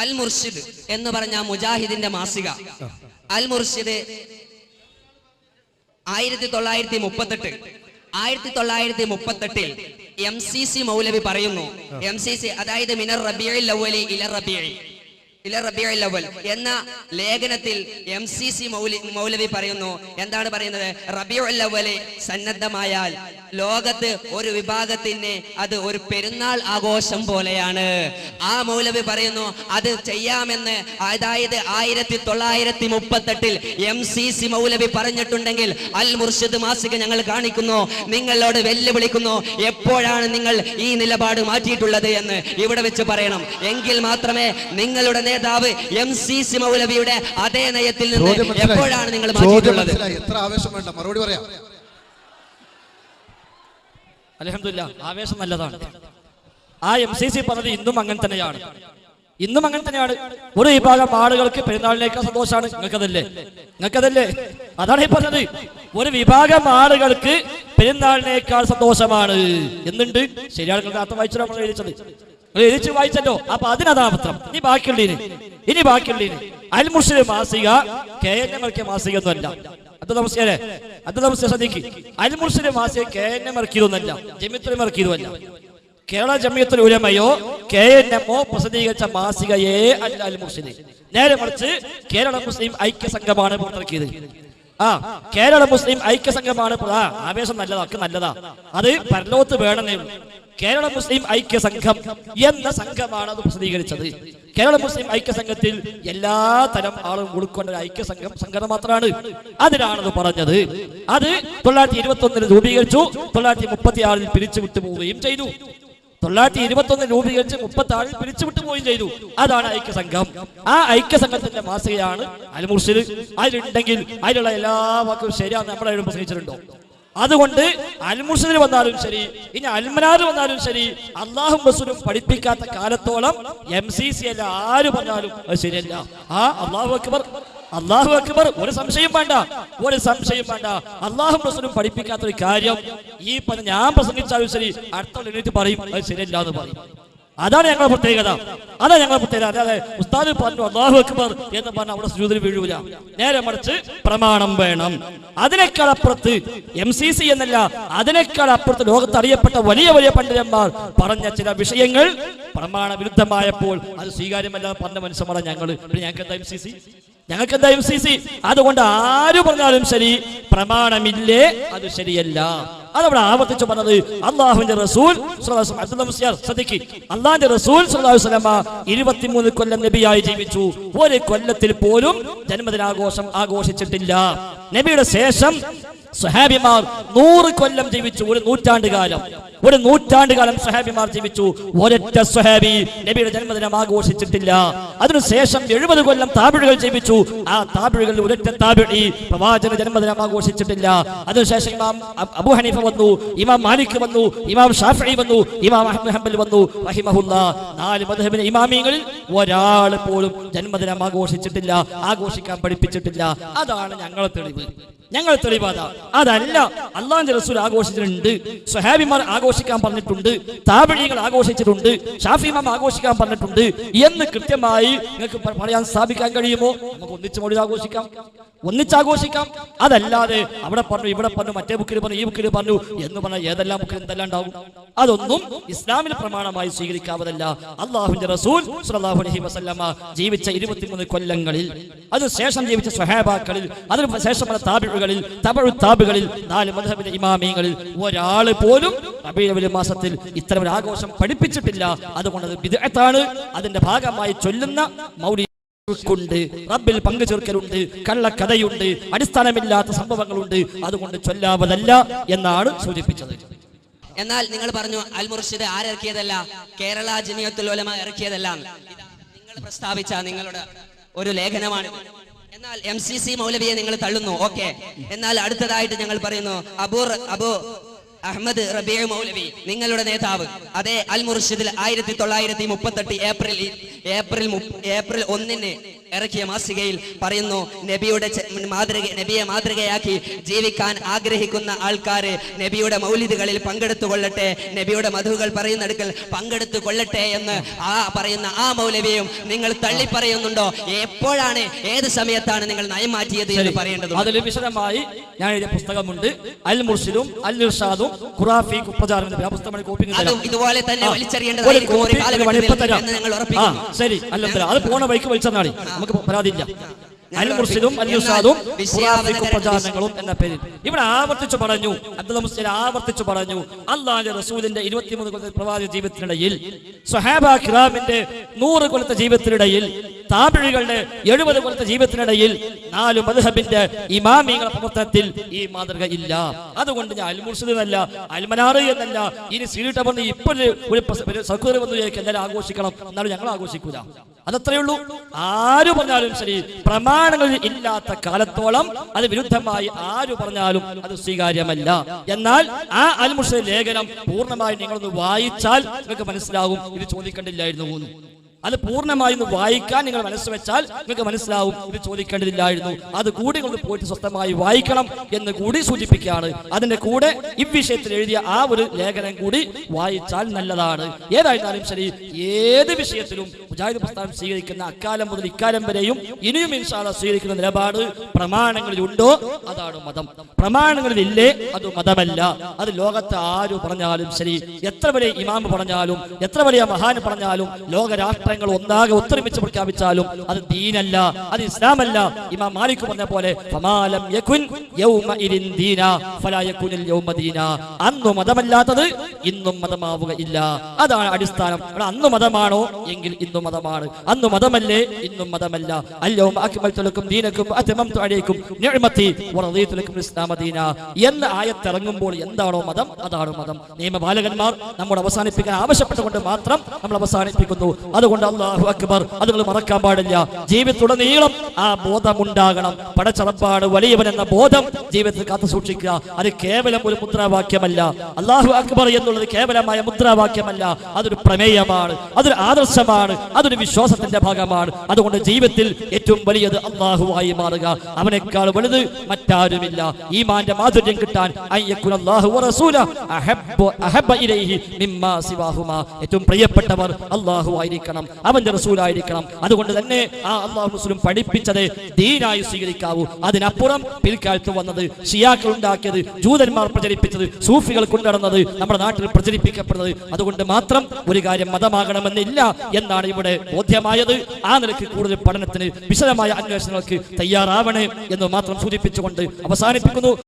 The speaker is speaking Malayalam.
അൽ മുർഷിദ് എന്ന് പറഞ്ഞ മുജാഹിദിന്റെ മാസിക. അൽ മുർഷിദ് ആയിരത്തി തൊള്ളായിരത്തി മുപ്പത്തെട്ട് ആയിരത്തി തൊള്ളായിരത്തി മുപ്പത്തെട്ടിൽ എം സി സി മൗലവി പറയുന്നു. എം സി സി അതായത് മിനർ റബിയൽ ലവലി ഇല റബിയൽ ഇല എന്ന ലേഖനത്തിൽ എം സി സി മൗലവി പറയുന്നു. എന്താണ് പറയുന്നത്? റബിയുൽ അവൽ സന്നദ്ധമായാൽ ലോകത്ത് ഒരു വിഭാഗത്തിന് അത് ഒരു പെരുന്നാൾ ആഘോഷം പോലെയാണ്. ആ മൗലവി പറയുന്നു അത് ചെയ്യാമെന്ന് അതായത് ആയിരത്തി തൊള്ളായിരത്തി മുപ്പത്തെട്ടിൽ എം സി സി മൗലവി പറഞ്ഞിട്ടുണ്ടെങ്കിൽ അൽ മുർഷിദ് മാസിക ഞങ്ങൾ കാണിക്കുന്നു. നിങ്ങളോട് വെല്ലുവിളിക്കുന്നു എപ്പോഴാണ് നിങ്ങൾ ഈ നിലപാട് മാറ്റിയിട്ടുള്ളത് എന്ന് ഇവിടെ വെച്ച് പറയണം. എങ്കിൽ മാത്രമേ നിങ്ങളുടെ നേതാവ് എം സി സി മൗലവിയുടെ അതേ നയത്തിൽ നിന്ന് എപ്പോഴാണ് നിങ്ങൾ മാറ്റിയിട്ടുള്ളത്? എത്ര ആവേശം വേണ്ട മറുപടി പറയാം. അലഹമില്ല ആവേശം നല്ലതാണ്. ആ എം സി സി പറഞ്ഞത് ഇന്നും അങ്ങനെ തന്നെയാണ്. ഇന്നും അങ്ങനെ തന്നെയാണ്. ഒരു വിഭാഗം ആളുകൾക്ക് പെരുന്നാളിനേക്കാൾ സന്തോഷമാണ്. നിങ്ങൾക്കതല്ലേ? നിങ്ങൾക്കതല്ലേ? അതാണ് ഈ പറഞ്ഞത്. ഒരു വിഭാഗം ആളുകൾക്ക് പെരുന്നാളിനേക്കാൾ സന്തോഷമാണ്. എന്നുണ്ട് ശരിയാണ് നിങ്ങൾ അർത്ഥം വായിച്ചോ നമ്മൾ എഴുതിച്ചത് എഴുതിച്ച് വായിച്ചല്ലോ. അപ്പൊ അതിനതാണ് പത്രം ഇനി ബാക്കിയുള്ള ഇനി ബാക്കിയുള്ള അൽ മുസ്ലിം മാസിക കെ എൻ എം ഇറക്കിയ മാസിക ഒന്നുമല്ല. അത് നമസ്കാരെ അത് നമസ്കാരം ശ്രദ്ധിക്കും. അൽ മാസിക കെ എൻ എം ഇറക്കിയതൊന്നല്ല ജമിത്രം ഇറക്കിയതുമല്ല കേരള ജമിയത്തിൽ ഉലമയോ കെ എൻ എമ്മോ പ്രസിദ്ധീകരിച്ച മാസികയേ അല്ല അൽ മുസ്ലിം നേരെ മറിച്ച് കേരള മുസ്ലിം ഐക്യ സംഘമാണ് പുറത്തിറക്കിയത്. ആ കേരള മുസ്ലിം ഐക്യ സംഘമാണ് ആവേശം നല്ലതാ ഒക്കെ നല്ലതാ. അത് പരലോത്ത് വേണമെന്നേ കേരള മുസ്ലിം ഐക്യ സംഘം എന്ന സംഘമാണ് അത് പ്രസിദ്ധീകരിച്ചത്. കേരള മുസ്ലിം ഐക്യ സംഘത്തിൽ എല്ലാ തരം ആളും ഉൾക്കൊണ്ട ഒരു ഐക്യ സംഘം സംഘടന മാത്രമാണ്. അതിനാണത് പറഞ്ഞത്. അത് തൊള്ളായിരത്തി ഇരുപത്തി ഒന്നിൽ രൂപീകരിച്ചു. തൊള്ളായിരത്തി മുപ്പത്തി ആറിൽ പിരിച്ചു പോവുകയും ചെയ്തു. തൊള്ളായിരത്തി ഇരുപത്തി ഒന്ന് രൂപീകരിച്ച് മുപ്പത്തി ആറിൽ പിരിച്ചുവിട്ടു പോവുകയും ചെയ്തു. അതാണ് ഐക്യ സംഘം ആ ഐക്യ ഐക്യസംഘത്തിന്റെ മാസികയാണ് അൽമുർഷിദ് അതിലുണ്ടെങ്കിൽ അതിലുള്ള എല്ലാ വാക്കും ശരിയാണ് നമ്മളെ പ്രസംഗിച്ചിട്ടുണ്ടോ? അതുകൊണ്ട് അൽമുർഷിദിൽ വന്നാലും ശരി ഇനി അൽമനാർ വന്നാലും ശരി അള്ളാഹും റസൂലും പഠിപ്പിക്കാത്ത കാലത്തോളം എം സി സി അല്ല ആര് പറഞ്ഞാലും അത് ശരിയല്ല. ആ അള്ളാഹു അക്ബർ അള്ളാഹു അക്ബർ ഒരു സംശയം വേണ്ട ഒരു സംശയം വേണ്ട. അള്ളാഹു റസൂലും പഠിപ്പിക്കാത്ത ഒരു കാര്യം ഈ പറഞ്ഞ ഞാൻ പ്രസംഗിച്ചാലും ശരി അടുത്ത എണീറ്റ് പറയും അത് ശരിയല്ല എന്ന് പറയും. അതാണ് ഞങ്ങളുടെ പ്രത്യേകത. അതാണ് ഞങ്ങളുടെ പ്രത്യേകത. അല്ലാതെ ഉസ്താദ് പറഞ്ഞു അള്ളാഹു അക്ബർ എന്ന് പറഞ്ഞ അവിടെ സുജൂതിന് വീഴൂല. നേരെ മറിച്ച് പ്രമാണം വേണം. അതിനേക്കാൾ അപ്പുറത്ത് എം സി സി എന്നല്ല അതിനേക്കാൾ അപ്പുറത്ത് ലോകത്ത് അറിയപ്പെട്ട വലിയ വലിയ പണ്ഡിതന്മാർ പറഞ്ഞ ചില വിഷയങ്ങൾ പ്രമാണ വിരുദ്ധമായപ്പോൾ അത് സ്വീകാര്യമല്ല പറഞ്ഞ മനുഷ്യന്മാരെ ഞങ്ങൾ ഞങ്ങൾക്ക് എന്താ എം സി സി ഞങ്ങൾക്ക് എന്താ എം സി സി അതുകൊണ്ട് ആര് പറഞ്ഞാലും ശരി പ്രമാണമില്ലേ അത് ശരിയല്ല. അതവിടെ ആവർത്തിച്ചു പറഞ്ഞത് അള്ളാഹുവിന്റെ റസൂൽ ശ്രദ്ധിക്ക്. അള്ളാഹിന്റെ റസൂൽ ഇരുപത്തിമൂന്ന് കൊല്ലം നബിയായി ജീവിച്ചു. ഒരു കൊല്ലത്തിൽ പോലും ജന്മദിനാഘോഷം ആഘോഷിച്ചിട്ടില്ല. നബിയുടെ ശേഷം സുഹാബിമാർ നൂറ് കൊല്ലം ജീവിച്ചു. ഒരു നൂറ്റാണ്ട് കാലം. ഒരു നൂറ്റാണ്ട് കാലം സഹാബിമാർ ജീവിച്ചു. ഒരൊറ്റ സഹാബി നബിയുടെ ജന്മദിനം ആഘോഷിച്ചിട്ടില്ല. അതിനുശേഷം എഴുപത് കൊല്ലം താപിഴുകൾ ജീവിച്ചു. ആ താപിഴുകളിൽ ഒരൊറ്റ താപിഴി പ്രവാചക ജന്മദിനം ആഘോഷിച്ചിട്ടില്ല. അതിനുശേഷം ഇമാം അബ് അബു ഹനീഫ വന്നു ഇമാം മാലിക് വന്നു ഇമാം ഷാഫി വന്നു ഇമാം അഹമ്മദ് ഹംബൽ വന്നു റഹിമഹുല്ല. നാല് മധുബിന് ഇമാമിയങ്ങളിൽ ഒരാൾ പോലും ജന്മദിനം ആഘോഷിച്ചിട്ടില്ല ആഘോഷിക്കാൻ പഠിപ്പിച്ചിട്ടില്ല. അതാണ് ഞങ്ങളെ തെളിവ്. ഞങ്ങൾ തെളിവാത. അതല്ല അള്ളാന്റെ റസൂൽ ആഘോഷിച്ചിട്ടുണ്ട് സ്വഹാബിമാർ ആഘോഷിക്കാൻ പറഞ്ഞിട്ടുണ്ട് താപഴികൾ ആഘോഷിച്ചിട്ടുണ്ട് ഷാഫിമാം ആഘോഷിക്കാൻ പറഞ്ഞിട്ടുണ്ട്. എന്ന് കൃത്യമായി നിങ്ങൾക്ക് പറയാൻ സ്ഥാപിക്കാൻ കഴിയുമോ? നമുക്ക് ഒന്നിച്ച് മൊഴി ആഘോഷിക്കാം. ഒന്നിച്ചാഘോഷിക്കാം. അതല്ലാതെ അവിടെ പറഞ്ഞു ഇവിടെ പറഞ്ഞു മറ്റേ ബുക്കിൽ പറഞ്ഞു ഈ ബുക്കിൽ പറഞ്ഞു എന്ന് പറഞ്ഞാൽ ഏതെല്ലാം ബുക്കിൽ എന്തെല്ലാം ഉണ്ടാവും? അതൊന്നും ഇസ്ലാമിന് പ്രമാണമായി സ്വീകരിക്കാവതല്ല. അള്ളാഹുന്റെ റസൂൽ അലൈഹി വസല്ലമ ജീവിച്ച ഇരുപത്തിമൂന്ന് കൊല്ലങ്ങളിൽ അതിനുശേഷം ജീവിച്ച സ്വഹാബാക്കളിൽ അതിനു ശേഷമുള്ള താബിഴുകളിൽ തമിഴ് താബുകളിൽ നാല് മധബിന്റെ ഇമാമിയങ്ങളിൽ ഒരാൾ പോലും റബീഉൽ മാസത്തിൽ ഇത്തരം ഒരു ആഘോഷം പഠിപ്പിച്ചിട്ടില്ല. അതുകൊണ്ട് അത് ബിദ്അത്താണ്. അതിന്റെ ഭാഗമായി ചൊല്ലുന്ന മൗലി ണ്ട് റബ്ബിൽ പങ്കു ചേർക്കലുണ്ട് കള്ളക്കഥയുണ്ട് അടിസ്ഥാനമില്ലാത്ത സംഭവങ്ങളുണ്ട്. അതുകൊണ്ട് ചൊല്ലാവതല്ല എന്നാണ് സൂചിപ്പിച്ചത്. എന്നാൽ നിങ്ങൾ പറഞ്ഞു അൽ മുർഷിദ് ആരിറക്കിയതല്ല കേരള ജമിയത്തുൽ ഇറക്കിയതല്ല. നിങ്ങൾ പ്രസ്താവിച്ച നിങ്ങളുടെ ഒരു ലേഖനമാണ്. എന്നാൽ എം സി സി മൗലവിയെ നിങ്ങൾ തള്ളുന്നു ഓക്കെ. എന്നാൽ അടുത്തതായിട്ട് ഞങ്ങൾ പറയുന്നു അബൂർ അബു അഹമ്മദ് റബിയ മൗലവി നിങ്ങളുടെ നേതാവ്. അതെ അൽ മുർഷിദിൽ ആയിരത്തി തൊള്ളായിരത്തി മുപ്പത്തെട്ട് ഏപ്രിൽ ഏപ്രിൽ ഏപ്രിൽ ഒന്നിന് ഇറക്കിയ മാസികയിൽ പറയുന്നു നബിയുടെ മാതൃക നബിയെ മാതൃകയാക്കി ജീവിക്കാൻ ആഗ്രഹിക്കുന്ന ആൾക്കാര് നബിയുടെ മൗലിദുകളിൽ പങ്കെടുത്തു കൊള്ളട്ടെ നബിയുടെ മധുകൾ പറയുന്നെടുക്കൽ പങ്കെടുത്തു കൊള്ളട്ടെ എന്ന് ആ പറയുന്ന ആ മൗലവിയും നിങ്ങൾ തള്ളി പറയുന്നുണ്ടോ? എപ്പോഴാണ് ഏത് സമയത്താണ് നിങ്ങൾ നയം മാറ്റിയത് എന്ന് പറയേണ്ടത് അതിൽ വിശദമായി ഞാൻ എഴുതിയ പുസ്തകമുണ്ട്. അൽ മുർഷിദും അൽ ഇർഷാദും ഖുറാഫി കുപ്രചാരം ആ പുസ്തകം കോപ്പി അതും ഇതുപോലെ തന്നെ വലിച്ചെറിയേണ്ടത് ശരി അല്ല അത് പോണ വഴിക്ക് വലിച്ചെന്നാണ്. നമുക്ക് പരാതിയില്ല. അൽ മുർഷിദും അൽ എന്നാൽ പ്രചാരണങ്ങളും എന്ന പേരിൽ. ഇവിടെ ആവർത്തിച്ചു പറഞ്ഞു അബ്ദുൽ മുസ്ലിം ആവർത്തിച്ചു പറഞ്ഞു അള്ളാഹുന്റെ റസൂലിന്റെ ഇരുപത്തിമൂന്ന് കൊല്ലത്തെ പ്രവാചക ജീവിതത്തിനിടയിൽ സ്വഹാബ കിറാമിന്റെ നൂറ് കൊല്ലത്തെ ജീവിതത്തിനിടയിൽ താപിഴികളുടെ എഴുപത് കൊല്ലത്തെ ജീവിതത്തിനിടയിൽ നാല് മദ്ഹബിന്റെ ഇമാമിങ്ങളുടെ പ്രവർത്തനത്തിൽ ഈ മാതൃക ഇല്ല. അതുകൊണ്ട് ഞാൻ അൽമുർഷിദ് എന്നല്ല അൽമനാറ് എന്നല്ല ഇനി സീരിട്ട പറഞ്ഞ് ഇപ്പൊ ഒരു സഹോദരൻ വന്നു എല്ലാവരും ആഘോഷിക്കണം എന്നാലും ഞങ്ങൾ ആഘോഷിക്കൂല അതത്രയേ ഉള്ളൂ. ആര് പറഞ്ഞാലും ശരി പ്രമാണങ്ങൾ ഇല്ലാത്ത കാലത്തോളം അത് വിരുദ്ധമായി ആര് പറഞ്ഞാലും അത് സ്വീകാര്യമല്ല. എന്നാൽ ആ അൽമുർഷിദ് ലേഖനം പൂർണമായി നിങ്ങളൊന്ന് വായിച്ചാൽ നിങ്ങൾക്ക് മനസ്സിലാവും ഇത് ചോദിക്കേണ്ടില്ലായിരുന്നു അത് പൂർണമായി ഒന്ന് വായിക്കാൻ നിങ്ങൾ മനസ്സ് വെച്ചാൽ നിങ്ങൾക്ക് മനസ്സിലാവും. ഇത് ചോദിക്കേണ്ടതില്ലായിരുന്നു. അത് കൂടി നിങ്ങൾ പോയിട്ട് സ്വസ്ഥമായി വായിക്കണം എന്ന് കൂടി സൂചിപ്പിക്കുകയാണ്. അതിന്റെ കൂടെ ഇവിഷയത്തിൽ എഴുതിയ ആ ഒരു ലേഖനം കൂടി വായിച്ചാൽ നല്ലതാണ്. ഏതായിരുന്നാലും ശരി ഏത് വിഷയത്തിലും മുജാഹിദ് പ്രസ്ഥാനം സ്വീകരിക്കുന്ന അക്കാലം മുതൽ ഇക്കാലം വരെയും ഇനിയും ഇൻഷാല സ്വീകരിക്കുന്ന നിലപാട് പ്രമാണങ്ങളിൽ ഉണ്ടോ? അതാണ് മതം. പ്രമാണങ്ങളിൽ പ്രമാണങ്ങളിലില്ലേ? അത് മതമല്ല. അത് ലോകത്ത് ആര് പറഞ്ഞാലും ശരി. എത്ര വലിയ ഇമാം പറഞ്ഞാലും എത്ര വലിയ മഹാൻ പറഞ്ഞാലും ലോകരാഷ്ട്രങ്ങൾ ഒന്നാകെ ഒത്തൊരുമിച്ച് പ്രഖ്യാപിച്ചാലും അത് ദീനല്ല അത് ഇസ്ലാമല്ല. ഇമാം മാലിക് പറഞ്ഞ പോലെ ഫമാലം മതമല്ലാത്തത് ഇന്നും മതമാവുകയില്ല. അതാണ് അടിസ്ഥാനം. അന്ന് മതമാണോ? എങ്കിൽ ഇന്നും മതമാണ്. അന്ന് മതമല്ലേ? ഇന്നും മതമല്ല. അല്ലവും അക്മൽതു ദീനക്കും അത്മംതു അലൈക്കും നിഅമതി വറദീതു ലക്കും എന്ന ആയത്തിറങ്ങുമ്പോൾ എന്താണോ മതം? അതാണ് മതം. നിയമപാലകന്മാർ നമ്മൾ അവസാനിപ്പിക്കാൻ ആവശ്യപ്പെട്ടുകൊണ്ട് മാത്രം നമ്മൾ അവസാനിപ്പിക്കുന്നു. അതുകൊണ്ട് അള്ളാഹു അക്ബർ അത് മറക്കാൻ പാടില്ല. ജീവിതത്തുടനീളം ആ ബോധമുണ്ടാകണം. പടച്ചറപ്പാട് വലിയവൻ എന്ന ബോധം ജീവിതത്തിൽ കാത്തു സൂക്ഷിക്കുക അത് കേവലം ഒരു മുദ്രാവാക്യമല്ല. അള്ളാഹു അക്ബർ എന്നുള്ളത് കേവലമായ മുദ്രാവാക്യമല്ല. അതൊരു പ്രമേയമാണ്. അതൊരു ആദർശമാണ്. അതൊരു വിശ്വാസത്തിന്റെ ഭാഗമാണ്. അതുകൊണ്ട് ജീവിതത്തിൽ ഏറ്റവും വലിയത് അള്ളാഹുവായി മാറുക. അവനേക്കാൾ വലുത് മറ്റാരുമില്ല. ഈ മാന്റെ മാധുര്യം കിട്ടാൻ ഏറ്റവും പ്രിയപ്പെട്ടവർ അള്ളാഹു ആയിരിക്കണം അവന്റെ റസൂലായിരിക്കണം. അതുകൊണ്ട് തന്നെ ആ അള്ളാഹു മുസ്ലിം പഠിപ്പിച്ചത് ദീനായി സ്വീകരിക്കാവൂ. അതിനപ്പുറം പിൽക്കാലത്ത് വന്നത് ഷിയാക്കൾ ഉണ്ടാക്കിയത് ജൂതന്മാർ പ്രചരിപ്പിച്ചത് സൂഫികൾ കൊണ്ടുനടന്നത് നമ്മുടെ നാട്ടിൽ പ്രചരിപ്പിക്കപ്പെടുന്നത്. അതുകൊണ്ട് മാത്രം ഒരു കാര്യം മതമാകണമെന്നില്ല എന്നാണ് ഇവിടെ ബോധ്യമായത്. ആ നിലയ്ക്ക് കൂടുതൽ പഠനത്തിന് വിശദമായ അന്വേഷണങ്ങൾക്ക് തയ്യാറാവണേ എന്ന് മാത്രം സൂചിപ്പിച്ചുകൊണ്ട് അവസാനിപ്പിക്കുന്നു.